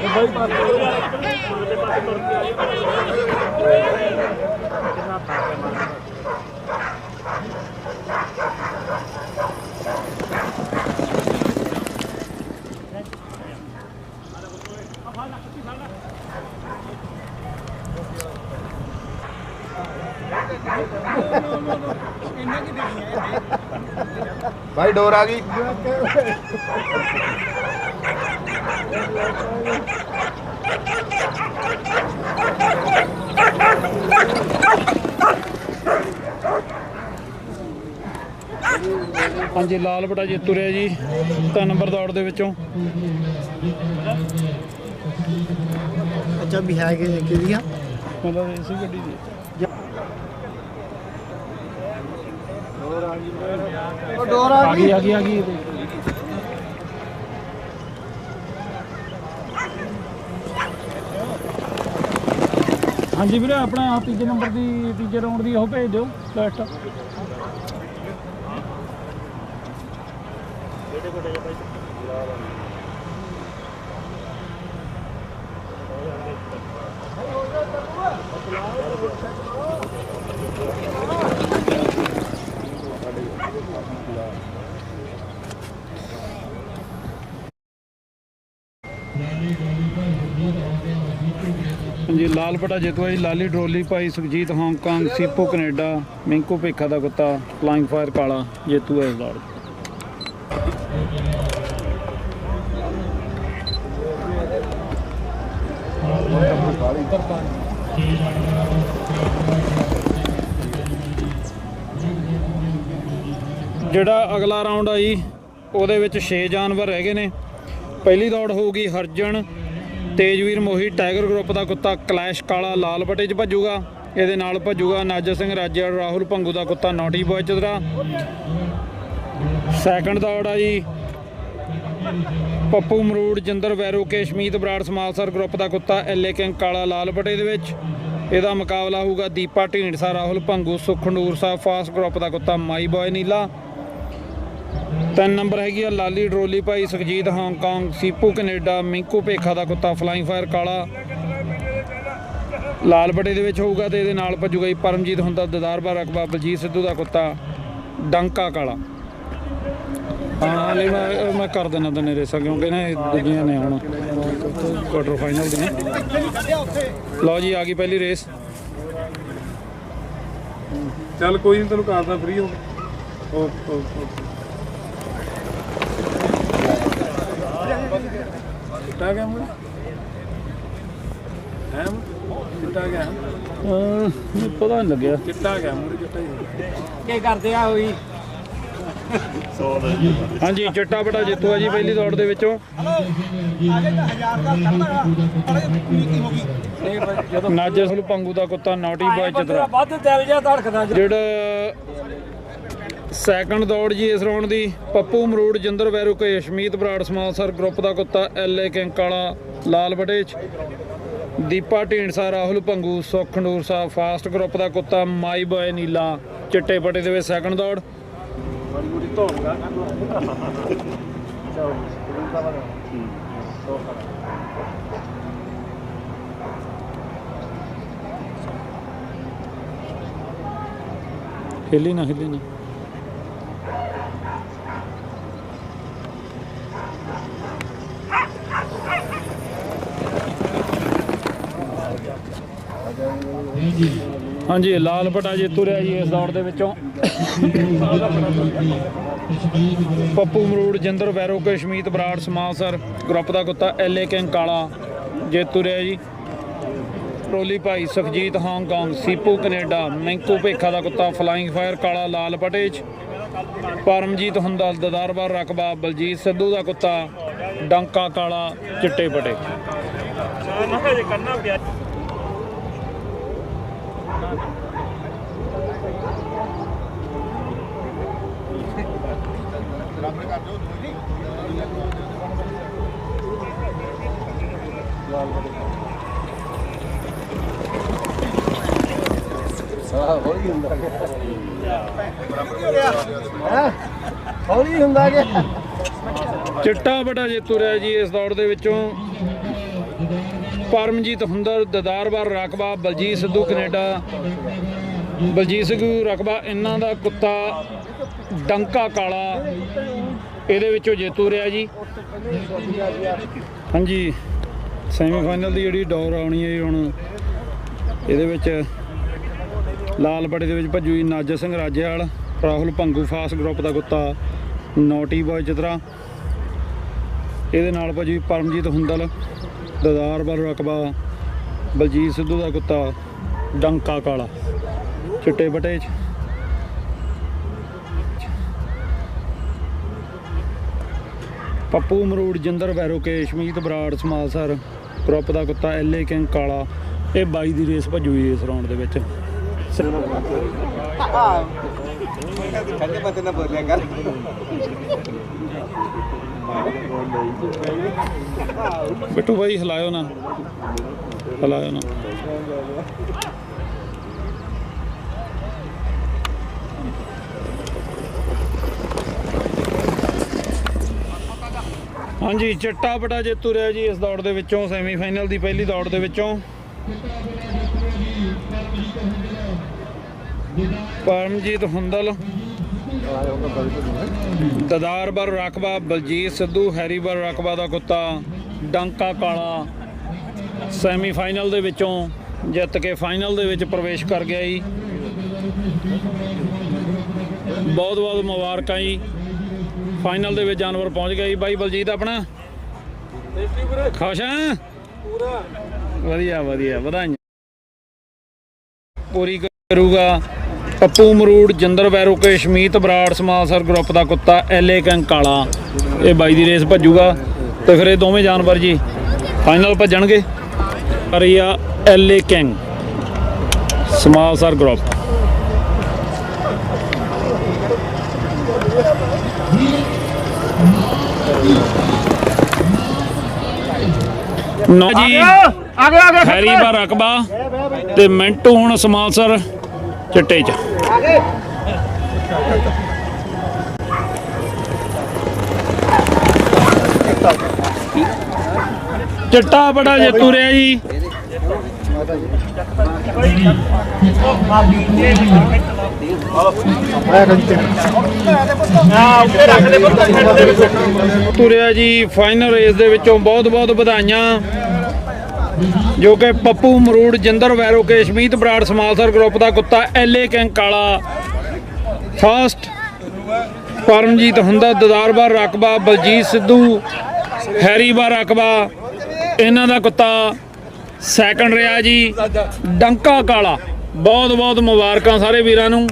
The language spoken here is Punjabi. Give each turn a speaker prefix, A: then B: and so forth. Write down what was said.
A: Terbaik banget.
B: ਭਾਈ ਡੋਰ ਆ ਗਈ।
C: ਹਾਂਜੀ ਲਾਲ ਬਟਾ ਜੇਤੂ ਰਿਹਾ ਜੀ। ਤਿੰਨ ਨੰਬਰ ਦੌੜ ਦੇ ਵਿੱਚੋਂ।
D: ਅੱਛਾ ਵੀ ਹੈ ਕਿ ਕਿਹਦੀਆਂ
C: ਮਤਲਬ ਇਸੇ ਗੱਡੀ ਦੀ।
D: ਉਹ ਡੋਰ
C: ਆ ਗਈ ਆ ਗਈ ਆ ਗਈ ਹਾਂਜੀ ਵੀਰੇ, ਆਪਣਾ ਆਹ ਤੀਜੇ ਨੰਬਰ ਦੀ, ਤੀਜੇ ਰਾਉਂਡ ਦੀ ਉਹ ਭੇਜ ਦਿਓ ਲੈਟ ਜੀ, ਲਾਲ ਪਟਾ ਜੇਤੂ ਜੀ, ਲਾਲੀ ਡਰੋਲੀ ਭਾਈ ਸੁਖਜੀਤ ਹਾਂਗਕਾਂਗ ਸੀਪੋ ਕੈਨੇਡਾ ਮਿੰਕੂ ਭੇਖਾ ਦਾ ਕੁੱਤਾ ਫਲਾਈਂਗ ਫਾਇਰ ਕਾਲਾ ਜੇਤੂ ਹੈ ਇਸ ਜਿਹੜਾ ਅਗਲਾ ਰਾਉਂਡ ਆ ਜੀ, ਉਹਦੇ ਵਿੱਚ 6 ਜਾਨਵਰ ਹੈਗੇ ਨੇ। ਪਹਿਲੀ ਦੌੜ ਹੋਊਗੀ ਹਰਜਨ। ਤੇਜਵੀਰ ਮੋਹੀ ਟਾਈਗਰ ਗਰੁੱਪ ਦਾ ਕੁੱਤਾ ਕਲੈਸ਼ ਕਾਲਾ, ਲਾਲ ਬਟੇ 'ਚ ਭੱਜੂਗਾ। ਇਹਦੇ ਨਾਲ ਭੱਜੂਗਾ ਨਾਜਰ ਸਿੰਘ ਰਾਜਾ ਰਾਹੁਲ ਭੰਗੂ ਦਾ ਕੁੱਤਾ ਨੌਟੀ ਬੋਏ ਚਦਰਾ ਸੈਕੰਡ ਦੌੜ ਆ ਜੀ। ਪੱਪੂ ਮਰੂੜ ਜਿੰਦਰ ਵੈਰੋ ਕੇ ਬਰਾੜ ਸਮਾਲਸਰ ਗਰੁੱਪ ਦਾ ਕੁੱਤਾ ਐਲੇ ਕਿੰਗ ਕਾਲਾ, ਲਾਲ ਬਟੇ ਦੇ ਵਿੱਚ। ਇਹਦਾ ਮੁਕਾਬਲਾ ਹੋਊਗਾ ਦੀਪਾ ਢੀਂਡਸਾ, ਰਾਹੁਲ ਭੰਗੂ, ਸੁਖਨੂਰ ਸਾਹਿਬ ਫਾਸਟ ਗਰੁੱਪ ਦਾ ਕੁੱਤਾ ਮਾਈ ਬੋਏ ਨੀਲਾ। ਤਿੰਨ ਨੰਬਰ ਹੈਗੀ ਆ, ਲਾਲੀ ਡਰੋਲੀ ਭਾਈ ਸੁਖਜੀਤ, ਹਾਂਗਕਾਂਗ, ਸੀਪੂ, ਕੈਨੇਡਾ, ਮਿੰਕੂ, ਭੇਖਾ ਦਾ ਕੁੱਤਾ, ਫਲਾਈਂਗ ਫਾਇਰ, ਕਾਲਾ। ਲਾਲ ਬਟੇ ਦੇ ਵਿੱਚ ਹੋਊਗਾ ਤੇ ਇਹਦੇ ਨਾਲ ਭੱਜੂਗਾ ਜੀ ਪਰਮਜੀਤ ਹੁੰਦਾ ਦਦਾਰਬਾ ਰਕਬਾ ਬਲਜੀਤ ਸਿੱਧੂ ਦਾ ਕੁੱਤਾ, ਡੰਕਾ ਕਾਲਾ। ਹਾਂ ਲਈ ਮੈਂ ਮੈਂ ਕਰ ਦੇਣਾ ਤਨੇ ਰੇਸਾਂ ਕਿਉਂਕਿ ਨਾ ਇਹ ਦੂਜੀਆਂ ਨੇ ਹੁਣ ਕੁਆਟਰ ਫਾਈਨਲ ਦੀਆਂ ਲਓ ਜੀ, ਆ ਗਈ ਪਹਿਲੀ ਰੇਸ।
E: ਚੱਲ ਕੋਈ ਨਹੀਂ ਤੈਨੂੰ ਕਰਦਾ ਫ੍ਰੀ ਹੋ। ਓ ਕਿੱਟਾ ਗਿਆ ਮੁੰਡਾ? ਹੈ? ਕਿੱਟਾ ਗਿਆ?
C: ਮੈਨੂੰ ਪਤਾ ਨਹੀਂ ਲੱਗਿਆ।
E: ਕਿੱਟਾ ਗਿਆ ਕਿੱਟਾ ਹੀ
D: ਕੀ ਕਰਦੇ ਆ ਹੋਈ?
C: ਹਾਂਜੀ ਚਿੱਟਾ ਬਟਾ ਜਿੱਤੂ ਆ ਜੀ ਪਹਿਲੀ ਦੌੜ ਦੇ ਵਿੱਚੋਂ। ਨਾਜਰ ਸੁਲ ਪੰਗੂ ਦਾ ਕੁੱਤਾ ਨਾਟੀ ਬॉय ਚਤਰਾ
D: ਵੱਧ ਦਿਲ ਜਿਹਾ ਧੜਕਦਾ
C: ਜਿਹੜਾ ਸੈਕੰਡ ਦੌੜ ਜੀ ਇਸ ਰਾਉਂਡ ਦੀ ਪੱਪੂ ਮਰੂੜ ਜਿੰਦਰ ਵੈਰੂ ਕੇ ਅਸ਼ਮੀਤ ਬਰਾੜ ਸਮਾਲਸਰ ਗਰੁੱਪ ਦਾ ਕੁੱਤਾ ਐਲਏ ਕਿੰਗ ਕਾਲਾ ਲਾਲ ਬਟੇ ਚ ਦੀਪਾ ਢੀਂਡਸਾ ਰਾਹੁਲ ਭੰਗੂ ਸੁਖ ਨੂਰ ਸਾਹਿਬ ਫਾਸਟ ਗਰੁੱਪ ਦਾ ਕੁੱਤਾ ਮਾਈ ਬॉय ਨੀਲਾ ਚਿੱਟੇ ਪਟੇ ਦੇ ਵਿੱਚ ਸੈਕੰਡ ਦੌੜ। ਹਿੱਲੀ ਨਾ ਹਿੱਲੀ ਨਾ। ਹਾਂਜੀ, ਲਾਲ ਪਟਾ ਜੇਤੂ ਰਿਹਾ ਜੀ ਇਸ ਦੌੜ ਦੇ ਵਿੱਚੋਂ। ਪੱਪੂ ਮਰੂੜ ਜਿੰਦਰ ਵੈਰੋ, ਕਸ਼ਮੀਤ ਬਰਾੜ ਸਮਾਲਸਰ ਗਰੁੱਪ ਦਾ ਕੁੱਤਾ ਐਲੇ ਕਿੰਗ ਕਾਲਾ ਜੇਤੂ ਰਿਹਾ ਜੀ। ਟਰੋਲੀ ਭਾਈ ਸੁਖਜੀਤ ਹਾਂਗਕਾਂਗ ਸੀਪੂ ਕੈਨੇਡਾ ਮੈਂਕੂ ਭੇਖਾ ਦਾ ਕੁੱਤਾ ਫਲਾਈਂਗ ਫਾਇਰ ਕਾਲਾ ਲਾਲ ਪਟੇਚ ਪਰਮਜੀਤ ਹੁੰਦਾ ਦਦਾਰਬਾਰ ਰਕਬਾ, ਬਲਜੀਤ ਸਿੱਧੂ ਦਾ ਕੁੱਤਾ, ਡੰਕਾ ਕਾਲਾ, ਚਿੱਟੇ ਪਟੇ।
D: ਹੌਲੀ ਹੁੰਦਾ ਗਿਆ
C: ਚਿੱਟਾ ਬੜਾ ਜੇਤੂ ਰਿਹਾ ਜੀ ਇਸ ਦੌੜ ਦੇ ਵਿੱਚੋਂ। ਪਰਮਜੀਤ ਹੁੰਦਰ ਦਦਾਰਵਰ ਰਕਬਾ, ਬਲਜੀਤ ਸਿੱਧੂ ਕੈਨੇਡਾ। ਬਲਜੀਤ ਸਿੰਘ ਰਕਬਾ, ਇਹਨਾਂ ਦਾ ਕੁੱਤਾ ਡੰਕਾ ਕਾਲਾ। ਇਹਦੇ ਵਿੱਚੋਂ ਜੇਤੂ ਰਿਹਾ ਜੀ। ਹਾਂਜੀ ਸੈਮੀਫਾਈਨਲ ਦੀ ਜਿਹੜੀ ਦੌੜ ਆਉਣੀ ਹੈ ਜੀ ਹੁਣ, ਇਹਦੇ ਵਿੱਚ ਲਾਲ ਬੜੇ ਦੇ ਵਿੱਚ ਭੱਜੂ ਜੀ ਨਾਜਰ ਸਿੰਘ ਰਾਜੇਵਾਲ, ਰਾਹੁਲ ਭੰਗੂ ਫਾਸ ਗਰੁੱਪ ਦਾ ਕੁੱਤਾ ਨੌਟੀ ਬॉय ਚਤਰਾ ਇਹਦੇ ਨਾਲ ਭਾਜੀ ਪਰਮਜੀਤ ਹੁੰਦਲ। ਦਦਾਰ ਬਰ ਰਕਬਾ ਬਲਜੀਤ ਸਿੱਧੂ ਦਾ ਕੁੱਤਾ ਡੰਕਾ ਕਾਲਾ। ਚਿੱਟੇ ਬਟੇ ਚ। ਪੱਪੂ ਮਰੂੜ ਜਿੰਦਰ ਵੈਰੋ ਕੇ ਸ਼ਮੀਤ ਬਰਾੜ ਸਮਾਲਸਰ ਗਰੁੱਪ ਦਾ ਕੁੱਤਾ ਐਲਏ ਕਿੰਗ ਕਾਲਾ। ਇਹ ਬਾਈ ਦੀ ਰੇਸ ਭੱਜੂ ਜੀ ਇਸ ਰੌਂਡ ਦੇ ਵਿੱਚ।
D: ਠੰਡੇ ਬੰਦੇ ਨਾਲ ਬੋਲਿਆ ਕਰ।
C: ਬਿੱਟੂ ਬਾਈ, ਹਿਲਾਇਓ ਨਾ। ਹਿਲਾਇਓ ਨਾ। ਹਾਂਜੀ, ਚਿੱਟਾ ਬਟਾ ਜੇਤੂ ਰਿਹਾ ਜੀ ਇਸ ਦੌੜ ਦੇ ਵਿੱਚੋਂ ਸੈਮੀਫਾਈਨਲ ਦੀ ਪਹਿਲੀ ਦੌੜ ਦੇ ਵਿੱਚੋਂ। ਪਰਮਜੀਤ ਹੁੰਦਲ ਦਦਾਰ ਰਕਬਾ, ਬਲਜੀਤ ਸਿੱਧੂ, ਹੈਰੀ ਰਕਬਾ ਦਾ ਕੁੱਤਾ, ਡੰਕਾ ਕਾਲਾ। ਸੈਮੀਫਾਈਨਲ ਦੇ ਵਿੱਚੋਂ ਜਿੱਤ ਕੇ ਫਾਈਨਲ ਦੇ ਵਿੱਚ ਪ੍ਰਵੇਸ਼ ਕਰ ਗਿਆ ਜੀ। ਬਹੁਤ ਬਹੁਤ ਮੁਬਾਰਕਾਂ ਜੀ। ਫਾਈਨਲ ਦੇ ਵਿੱਚ ਜਾਨਵਰ ਪਹੁੰਚ ਗਿਆ ਜੀ। ਬਾਈ ਬਲਜੀਤ ਆਪਣਾ? ਖੁਸ਼ ਆ ਪੂਰਾ ਵਧੀਆ ਵਧੀਆ। ਵਧਾਈਆਂ। ਪੂਰੀ ਕਰੂਗਾ। ਪੱਪੂ ਮਰੂੜ ਜਿੰਦਰ ਵੈਰੋ ਕੇ ਸ਼ਮੀਤ ਬਰਾੜ ਸਮਾਸਰ ਗਰੁੱਪ ਦਾ ਕੁੱਤਾ ਐਲਏ ਕੈਂਗ ਕਾਲਾ। ਇਹ ਬਾਈ ਦੀ ਰੇਸ ਭੱਜੂਗਾ। ਤੇ ਫਿਰ ਇਹ ਦੋਵੇਂ ਜਾਨਵਰ ਜੀ ਫਾਈਨਲ ਭੱਜਣਗੇ। ਅਰੀਆ ਐਲਏ ਕੈਂਗ ਸਮਾਸਰ ਗਰੁੱਪ। ਨਾ ਜੀ
D: ਆਗੇ ਆਗੇ
C: ਹੈਰੀ ਬਾ ਰਕਬਾ। ਤੇ ਮਿੰਟੂ ਹੁਣ ਸਮਾਲਸਰ ਚਿੱਟੇ ਚ। ਚਿੱਟਾ ਬੜਾ ਜੇਤੂ ਰਿਹਾ ਜੀ। ਤੁਰਿਆ ਜੀ ਫਾਈਨਲ ਰੇਸ ਦੇ ਵਿੱਚੋਂ ਬਹੁਤ ਬਹੁਤ ਵਧਾਈਆਂ। ਜੋ ਕਿ ਪੱਪੂ ਮਰੂੜ, ਜਿੰਦਰ ਵੈਰੋ ਕੇ, ਸ਼ਮੀਤ ਬਰਾੜ, ਸਮਾਲਸਰ ਗਰੁੱਪ ਦਾ ਕੁੱਤਾ ਐਲਏ ਕੈਂਗ ਕਾਲਾ। ਫਸਟ ਪਰਮਜੀਤ ਹੁੰਦਾ, ਦਦਾਰਬਾ, ਰਕਬਾ, ਬਲਜੀਤ ਸਿੱਧੂ, ਹੈਰੀਬਾ, ਰਕਬਾ। ਇਹਨਾਂ ਦਾ ਕੁੱਤਾ ਸੈਕੰਡ ਰਿਹਾ ਜੀ। ਡੰਕਾ ਕਾਲਾ। ਬਹੁਤ ਬਹੁਤ ਮੁਬਾਰਕਾਂ ਸਾਰੇ ਵੀਰਾਂ ਨੂੰ।